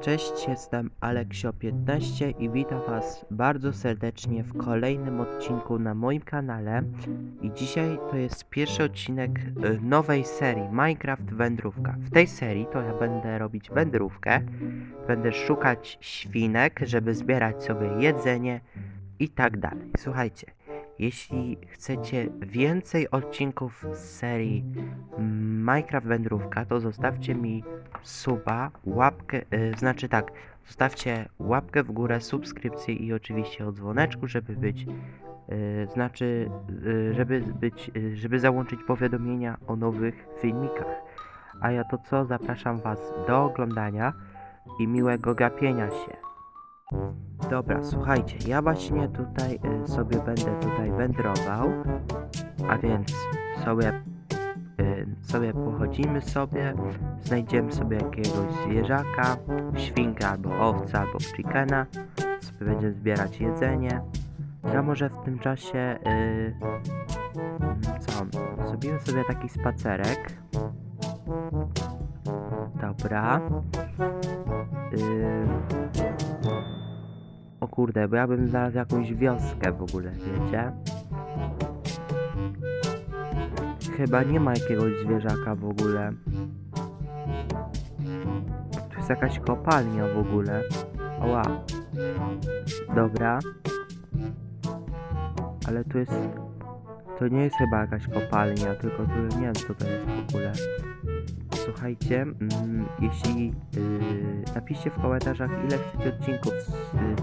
Cześć, jestem Aleksio15 i witam Was bardzo serdecznie w kolejnym odcinku na moim kanale. I dzisiaj to jest pierwszy odcinek y, nowej serii Minecraft Wędrówka. W tej serii to ja będę robić wędrówkę, będę szukać świnek, żeby zbierać sobie jedzenie i tak dalej. Słuchajcie, jeśli chcecie więcej odcinków z serii Minecraft Wędrówka, to zostawcie mi suba, łapkę, y, znaczy tak, zostawcie łapkę w górę, subskrypcję i oczywiście o dzwoneczku, żeby być, y, znaczy, y, żeby być, y, żeby załączyć powiadomienia o nowych filmikach. A ja to co, zapraszam Was do oglądania i miłego gapienia się. Dobra, słuchajcie, ja właśnie tutaj y, sobie będę tutaj wędrował, a więc sobie y, sobie pochodzimy sobie, znajdziemy sobie jakiegoś zwierzaka, świnkę albo owca albo chickena, sobie będziemy zbierać jedzenie. Ja może w tym czasie, y, co, zrobimy sobie taki spacerek. Dobra. Y, o kurde, bo ja bym znalazł jakąś wioskę w ogóle, wiecie? Chyba nie ma jakiegoś zwierzaka w ogóle. Tu jest jakaś kopalnia w ogóle. Oła. Dobra. Ale tu jest... To nie jest chyba jakaś kopalnia, tylko tu nie wiem co to jest w ogóle. Słuchajcie, mm, jeśli yy, napiszcie w komentarzach ile chcecie odcinków z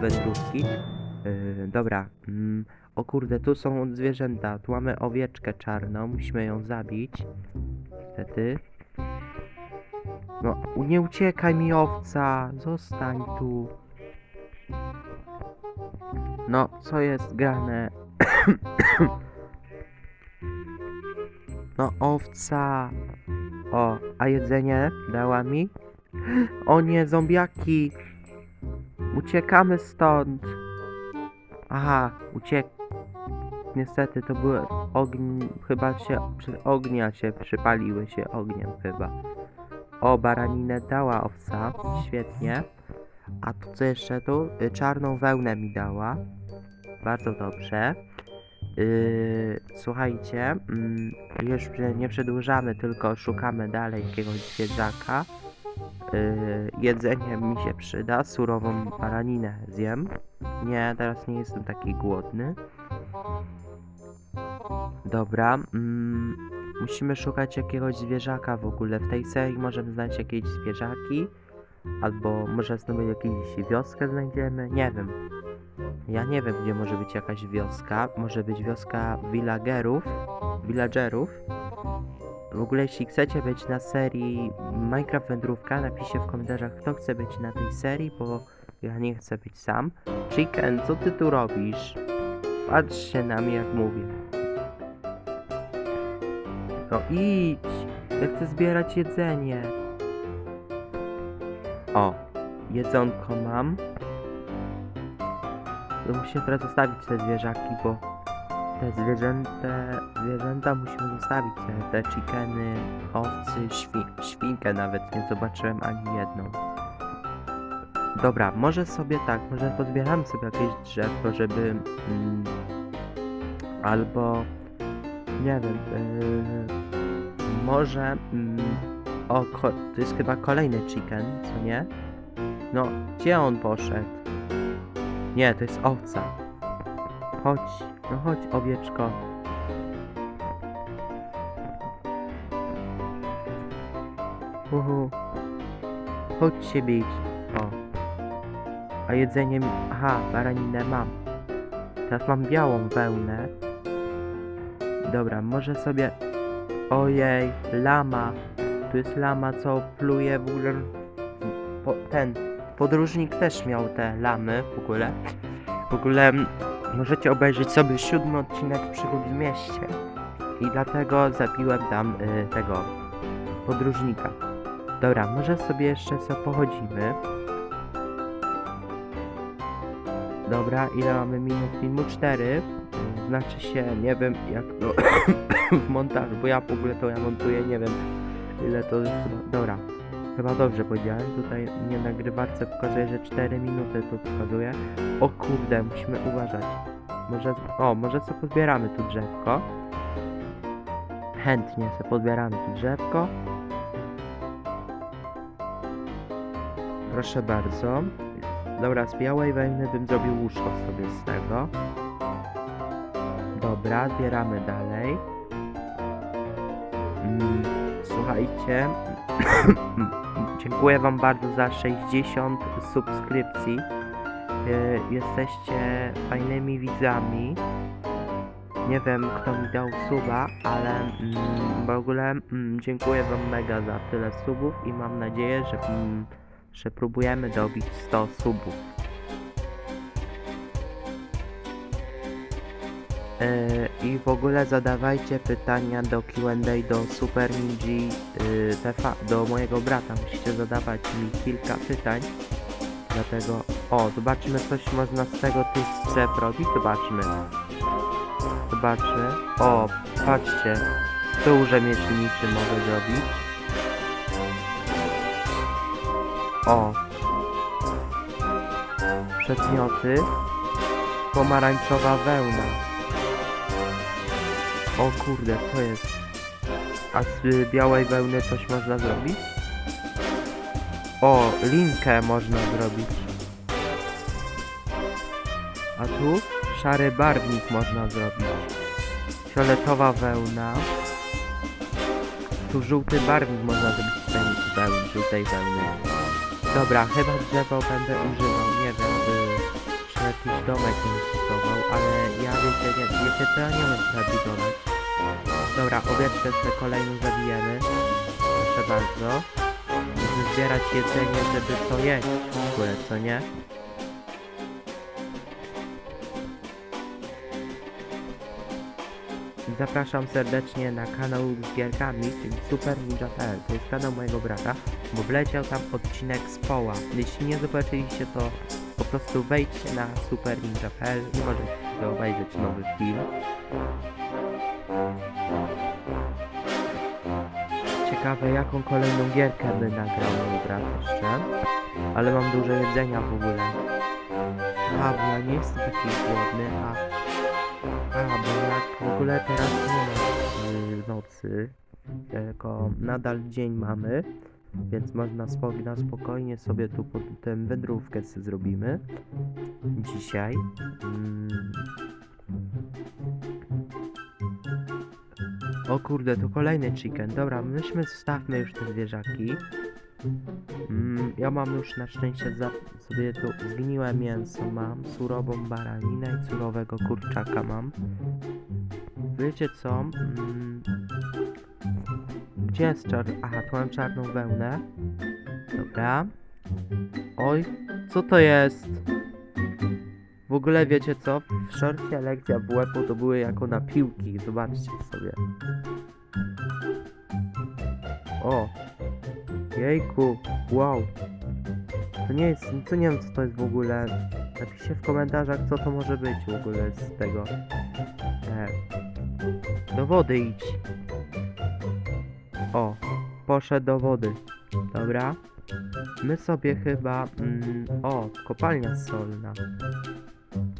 wędrówki. Yy, dobra, mm, o kurde, tu są zwierzęta. Tu mamy owieczkę czarną, musimy ją zabić. Niestety. No, nie uciekaj mi owca, zostań tu. No, co jest grane? no, owca. O, a jedzenie dała mi? O nie, zombiaki! Uciekamy stąd! Aha, uciek... Niestety to były ogni... chyba się... przy- ognia się przypaliły się ogniem chyba. O, baraninę dała owca, świetnie. A tu co jeszcze tu? Y, Czarną wełnę mi dała. Bardzo dobrze. Yy, słuchajcie, mm, już nie przedłużamy, tylko szukamy dalej jakiegoś zwierzaka. Yy, jedzenie mi się przyda, surową baraninę zjem. Nie, teraz nie jestem taki głodny. Dobra, mm, musimy szukać jakiegoś zwierzaka w ogóle. W tej serii możemy znaleźć jakieś zwierzaki, albo może znowu jakąś wioskę znajdziemy, nie wiem. Ja nie wiem, gdzie może być jakaś wioska. Może być wioska villagerów, villagerów. W ogóle, jeśli chcecie być na serii Minecraft Wędrówka, napiszcie w komentarzach, kto chce być na tej serii, bo ja nie chcę być sam. Chicken, co ty tu robisz? Patrzcie na mnie, jak mówię. No idź! Ja chcę zbierać jedzenie. O, jedzonko mam. Musimy teraz zostawić te zwierzaki, bo te zwierzęta, zwierzęta musimy zostawić. Te, te chickeny, owcy, świ, świnkę nawet nie zobaczyłem ani jedną. Dobra, może sobie tak, może pozbieramy sobie jakieś drzewko, żeby... Mm, albo... Nie wiem, yy, może... Mm, o, to jest chyba kolejny chicken, co nie? No, gdzie on poszedł? Nie, to jest owca. Chodź, no chodź, owieczko. Uhu. Chodź się bić. O. A jedzenie mi... Aha, baraninę mam. Teraz mam białą wełnę. Dobra, może sobie... Ojej, lama. Tu jest lama, co pluje w ogóle... Ten... Podróżnik też miał te lamy w ogóle. W ogóle mm, możecie obejrzeć sobie siódmy odcinek przygód w mieście. I dlatego zabiłem tam y, tego podróżnika. Dobra, może sobie jeszcze sobie pochodzimy. Dobra, ile mamy minut filmu? 4. Znaczy się, nie wiem jak to w montażu, bo ja w ogóle to ja montuję, nie wiem ile to. Dobra. Chyba dobrze powiedziałem, tutaj nie nagrywarce pokazuje, że 4 minuty tu pokazuje. O kurde, musimy uważać. Może, o, może sobie pozbieramy tu drzewko. Chętnie sobie pozbieramy tu drzewko. Proszę bardzo. Dobra, z białej wełny bym zrobił łóżko sobie z tego. Dobra, zbieramy dalej. Mm, słuchajcie. Dziękuję Wam bardzo za 60 subskrypcji. Y, Jesteście fajnymi widzami. Nie wiem kto mi dał suba, ale mm, w ogóle mm, dziękuję Wam mega za tyle subów i mam nadzieję, że, mm, że próbujemy dobić 100 subów. Yy, I w ogóle zadawajcie pytania do Q&A do Super Ninja yy, TV, do mojego brata. Musicie zadawać mi kilka pytań. Dlatego, o, zobaczmy, coś można z tego drzew robić. Zobaczmy. Zobaczmy. O, patrzcie. Stół rzemieślniczy mogę zrobić. O. Przedmioty. Pomarańczowa wełna. O kurde, co jest? A z białej wełny coś można zrobić? O, linkę można zrobić. A tu szary barwnik można zrobić. Fioletowa wełna. Tu żółty barwnik można zrobić z tej wełny, żółtej wełny. Dobra, chyba drzewo będę używał, nie wiem, jakiś domek bym zbudował, ale ja wiecie, nie, wiecie co, ja nie wiem co budować. Dobra, owieczkę sobie kolejną zabijemy. Proszę bardzo. Musimy zbierać jedzenie, żeby to jeść w ogóle, co nie? Zapraszam serdecznie na kanał z gierkami, czyli Super Ninja.pl. To jest kanał mojego brata, bo wleciał tam odcinek z Poła. Jeśli nie zobaczyliście, to po prostu wejdźcie na Super Ninja.pl i możecie obejrzeć nowy film. Ciekawe jaką kolejną gierkę by nagrał mój brat jeszcze. Ale mam dużo jedzenia w ogóle. A, bo ja nie jestem taki głodny, a... A, bo jak w ogóle teraz nie ma y, nocy, tylko nadal dzień mamy, więc można na spokojnie sobie tu pod tę wędrówkę zrobimy. Dzisiaj. Mm. O kurde, to kolejny chicken. Dobra, myśmy zostawmy już te zwierzaki. Mm, ja mam już na szczęście za sobie tu zgniłe mięso mam, surową baraninę i surowego kurczaka mam. Wiecie co? Mm, gdzie jest czar... Aha, tu mam czarną wełnę. Dobra. Oj, co to jest? W ogóle wiecie co? W szorcie lekcja WF-u to były jako na piłki. Zobaczcie sobie. O! Jejku, wow. To nie jest, to nie wiem co to jest w ogóle. Napiszcie w komentarzach co to może być w ogóle z tego. E, do wody idź. O, poszedł do wody. Dobra. My sobie chyba... Mm, o, kopalnia solna.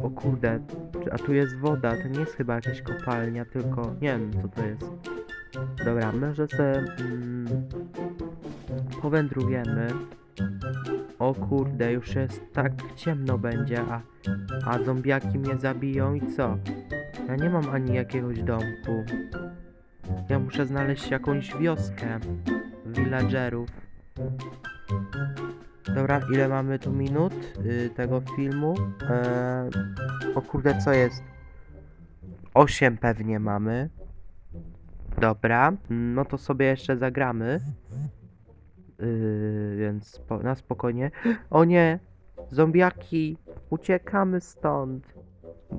O kurde, a tu jest woda, to nie jest chyba jakaś kopalnia, tylko nie wiem co to jest. Dobra, może sobie mm, powędrujemy. O kurde, już jest tak ciemno będzie, a, a zombiaki mnie zabiją i co? Ja nie mam ani jakiegoś domku. Ja muszę znaleźć jakąś wioskę villagerów. Dobra, ile mamy tu minut y, tego filmu? Eee, o kurde, co jest? 8 pewnie mamy. Dobra, no to sobie jeszcze zagramy. Yy, więc spo, na spokojnie. O nie! Zombiaki! Uciekamy stąd!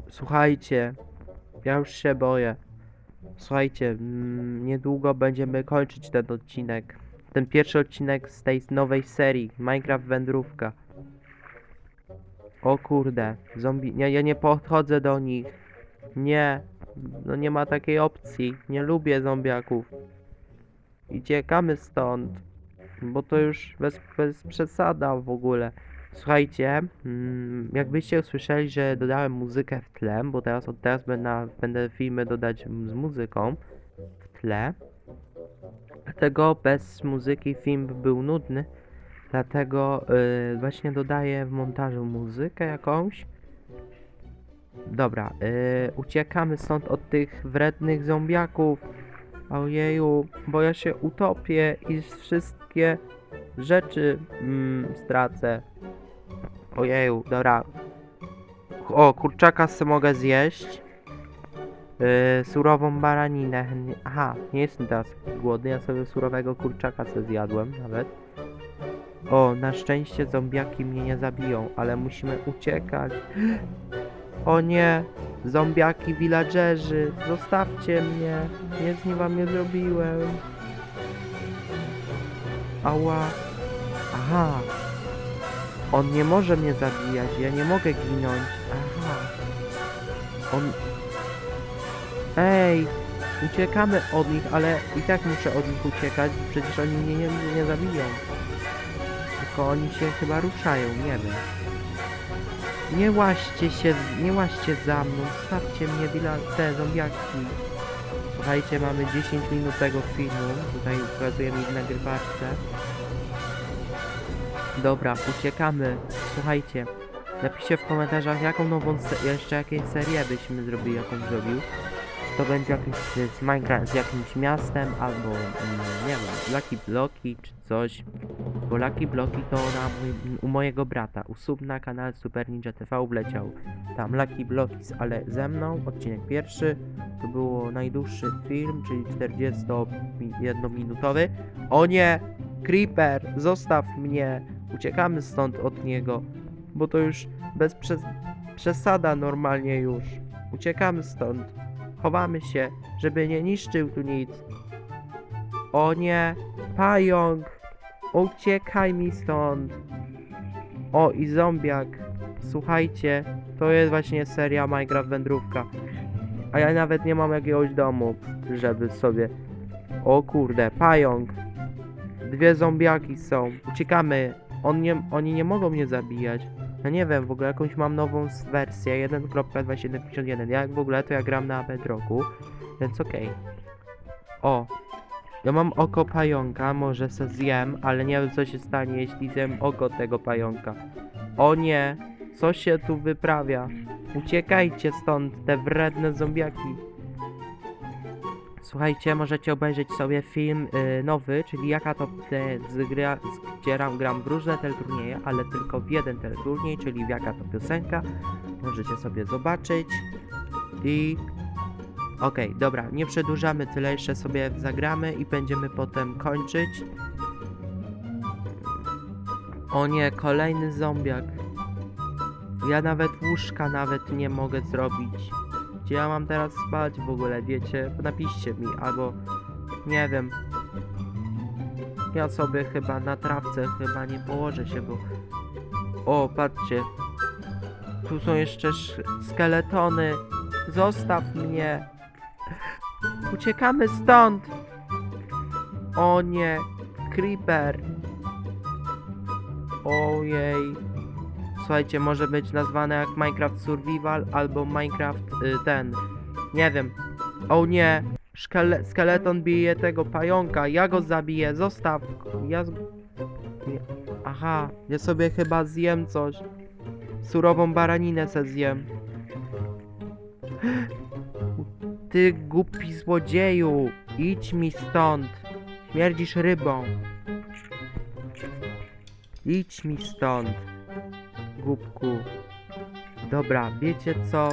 Słuchajcie, ja już się boję. Słuchajcie, mm, niedługo będziemy kończyć ten odcinek. Ten pierwszy odcinek z tej nowej serii Minecraft Wędrówka. O kurde, zombie. Nie, ja nie podchodzę do nich. Nie, no nie ma takiej opcji. Nie lubię zombiaków. Uciekamy stąd. bo to już bez, bez przesada w ogóle. Słuchajcie, mm, jakbyście usłyszeli, że dodałem muzykę w tle, bo teraz od teraz będę, będę filmy dodać z muzyką w tle. Dlatego bez muzyki film by był nudny. Dlatego y, właśnie dodaję w montażu muzykę jakąś. Dobra, y, uciekamy stąd od tych wrednych zombiaków. Ojeju, bo ja się utopię i wszystkie rzeczy mm, stracę. Ojeju, dobra. O, kurczaka se mogę zjeść. Yy, surową baraninę. Aha, nie jestem teraz głodny, ja sobie surowego kurczaka se zjadłem nawet. O, na szczęście zombiaki mnie nie zabiją, ale musimy uciekać. O nie, zombiaki villagerzy, zostawcie mnie, nic nie wam nie zrobiłem. Ała. Aha. On nie może mnie zabijać, ja nie mogę ginąć. Aha. On... Ej, uciekamy od nich, ale i tak muszę od nich uciekać, przecież oni mnie nie, nie zabiją. Tylko oni się chyba ruszają, nie wiem. Nie łaźcie się, nie łaźcie za mną, stawcie mnie, wila, te zombiaki. Słuchajcie, mamy 10 minut tego filmu, tutaj ukazujemy ich na grywarce. Dobra, uciekamy. Słuchajcie, napiszcie w komentarzach jaką nową, jeszcze jakieś serię byśmy zrobili, jakąś zrobił. To będzie jakiś z, Minecraft, z jakimś miastem, albo mm, nie wiem, Lucky Bloki czy coś. Bo Lucky Bloki to na mój, u mojego brata, u sub na kanał Super Ninja TV wleciał. Tam Lucky Bloki, ale ze mną, odcinek pierwszy, to było najdłuższy film, czyli 41-minutowy. O nie! Creeper, zostaw mnie! Uciekamy stąd od niego, bo to już bez przes przesada normalnie już. Uciekamy stąd. Chowamy się, żeby nie niszczył tu nic. O nie! Pająk! Uciekaj mi stąd! O, i zombiak. Słuchajcie, to jest właśnie seria Minecraft Wędrówka. A ja nawet nie mam jakiegoś domu, żeby sobie... O kurde, pająk. Dwie zombiaki są. Uciekamy. On nie, oni nie mogą mnie zabijać. Ja nie wiem, w ogóle jakąś mam nową wersję 1.2151. Ja w ogóle to ja gram na Bedrocku, więc okej. O. Ja mam oko pająka, może se zjem, ale nie wiem co się stanie, jeśli zjem oko tego pająka. O nie, co się tu wyprawia? Uciekajcie stąd, te wredne zombiaki. Słuchajcie, możecie obejrzeć sobie film y, nowy, czyli jaka to z gry, gdzie gram, gram w różne teleturnieje, ale tylko w jeden teleturniej, czyli w jaka to piosenka. Możecie sobie zobaczyć. I okej, dobra, nie przedłużamy tyle, jeszcze sobie zagramy i będziemy potem kończyć. O nie, kolejny zombiak. Ja nawet łóżka nawet nie mogę zrobić. Gdzie ja mam teraz spać w ogóle, wiecie? Napiszcie mi, albo nie wiem. Ja sobie chyba na trawce chyba nie położę się, bo... O, patrzcie. Tu są jeszcze sz- skeletony. Zostaw mnie. Uciekamy stąd. O nie, creeper. Ojej. Słuchajcie, może być nazwane jak Minecraft Survival albo Minecraft y, ten. Nie wiem. O nie! Szkele skeleton bije tego pająka. Ja go zabiję. Zostaw. Ja. Aha, ja sobie chyba zjem coś. Surową baraninę se zjem. Ty głupi złodzieju! Idź mi stąd! Śmierdzisz rybą! Idź mi stąd! Głupku. Dobra, wiecie co?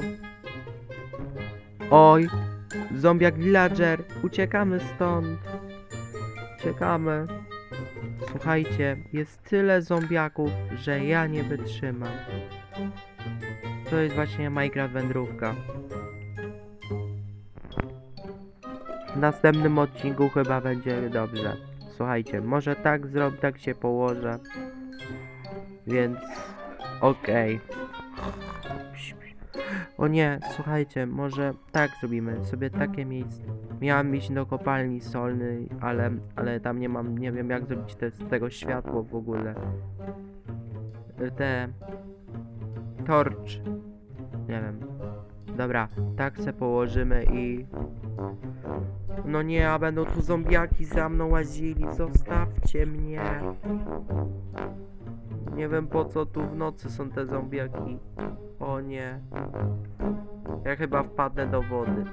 Oj! Zombiak villager! Uciekamy stąd! Uciekamy! Słuchajcie, jest tyle zombiaków, że ja nie wytrzymam. To jest właśnie Minecraft wędrówka. W następnym odcinku chyba będzie dobrze. Słuchajcie, może tak zrobię, tak się położę. Więc okej. O nie, słuchajcie, może tak zrobimy, sobie takie miejsce. Miałem iść do kopalni solnej, ale, ale tam nie mam, nie wiem jak zrobić te, z tego światło w ogóle. Te... Torcz. Nie wiem. Dobra, tak se położymy i... No nie, a będą tu zombiaki za mną łazili, zostawcie mnie. Nie wiem po co tu w nocy są te zombiaki. O nie. Ja chyba wpadnę do wody.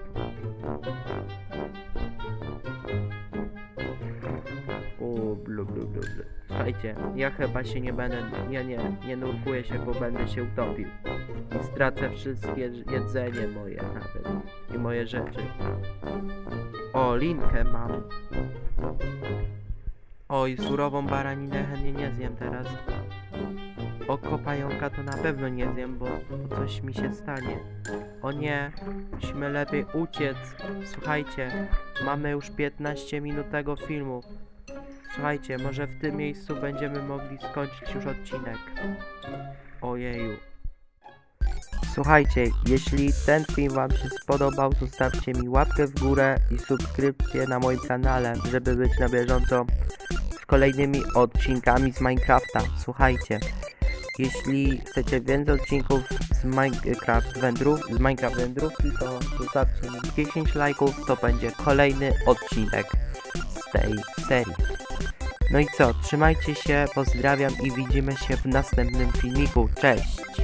O. Słuchajcie, ja chyba się nie będę, ja nie, nie nurkuję się, bo będę się utopił. I stracę wszystkie jedzenie moje nawet. I moje rzeczy. O, linkę mam. Oj, surową baraninę chętnie nie zjem teraz. Oko pająka to na pewno nie zjem, bo, bo coś mi się stanie. O nie, musimy lepiej uciec. Słuchajcie, mamy już 15 minut tego filmu. Słuchajcie, może w tym miejscu będziemy mogli skończyć już odcinek. Ojeju. Słuchajcie, jeśli ten film wam się spodobał, zostawcie mi łapkę w górę i subskrypcję na moim kanale, żeby być na bieżąco z kolejnymi odcinkami z Minecrafta. Słuchajcie, jeśli chcecie więcej odcinków z Minecraft wędrów, z Minecraft wędrówki, to zostawcie mi 10 lajków, to będzie kolejny odcinek z tej serii. No i co, trzymajcie się, pozdrawiam i widzimy się w następnym filmiku. Cześć!